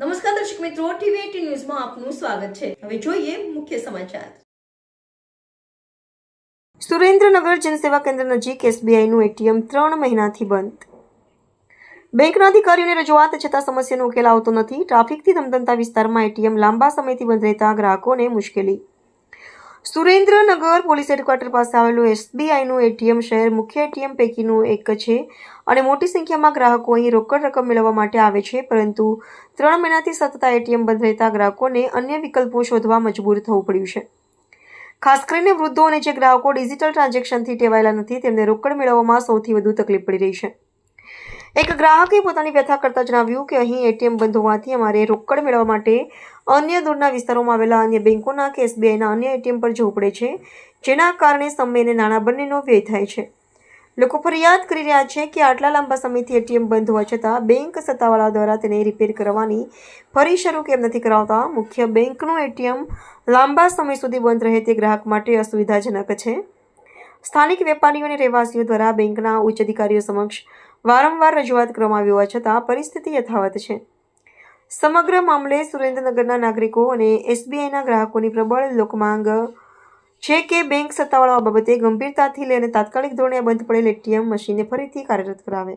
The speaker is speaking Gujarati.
નમસ્કાર દર્શક મિત્રો, ટીવી ન્યૂઝમાં આપનું સ્વાગત છે. હવે જોઈએ મુખ્ય સમાચાર. સુરેન્દ્રનગર જનસેવા કેન્દ્ર નજીક એસબીઆઈનું એટીએમ ત્રણ મહિનાથી બંધ. બેંકના અધિકારીઓને રજૂઆત છતાં સમસ્યાનો ઉકેલ આવતો નથી. ટ્રાફિકથી ધમધમતા વિસ્તારમાં એટીએમ લાંબા સમયથી બંધ રહેતા ગ્રાહકોને મુશ્કેલી. સુરેન્દ્રનગર પોલીસ હેડક્વાર્ટર પાસે આવેલું એસબીઆઈનું એટીએમ શહેર મુખ્ય એટીએમ પૈકીનું એક છે અને મોટી સંખ્યામાં ગ્રાહકો અહીં રોકડ રકમ મેળવવા માટે આવે છે, પરંતુ ત્રણ મહિનાથી સતત એટીએમ બંધ રહેતા ગ્રાહકોને અન્ય વિકલ્પો શોધવા મજબૂર થવું પડ્યું છે. ખાસ કરીને વૃદ્ધો અને જે ગ્રાહકો ડિજિટલ ટ્રાન્ઝેક્શનથી ટેવાયેલા નથી, તેમને રોકડ મેળવવામાં સૌથી વધુ તકલીફ પડી રહી છે. એક ગ્રાહકે પોતાની વ્યથા કરતા જણાવ્યું કે અહીં એટીએમ બંધ હોવાથી અમારે રોકડ મેળવવા માટે અન્ય દૂરના વિસ્તારોમાં આવેલા અન્ય બેંકોના કે એસબીઆઈના અન્ય એટીએમ પર જવું પડે છે, જેના કારણે સમય અને નાણાં બંનેનો વ્યય થાય છે. લોકો ફરિયાદ કરી રહ્યા છે કે આટલા લાંબા સમયથી એટીએમ બંધ હોવા છતાં બેંક સત્તાવાળા દ્વારા તેને રિપેર કરવાની ફરી શરૂ કેમ નથી કરાવતા, મુખ્ય બેંકનું એટીએમ લાંબા સમય સુધી બંધ રહે તે ગ્રાહક માટે અસુવિધાજનક છે. સ્થાનિક વેપારીઓ અને રહેવાસીઓ દ્વારા બેંકના ઉચ્ચ અધિકારીઓ સમક્ષ વારંવાર રજૂઆત કરવામાં આવી હોવા છતાં પરિસ્થિતિ યથાવત છે. સમગ્ર મામલે સુરેન્દ્રનગરના નાગરિકો અને એસબીઆઈના ગ્રાહકોની પ્રબળ લોકમાંગ છે કે બેંક સત્તાવાળાઓ બાબતે ગંભીરતાથી લઈને તાત્કાલિક ધોરણે બંધ પડેલ એટીએમ મશીનને ફરીથી કાર્યરત કરાવે.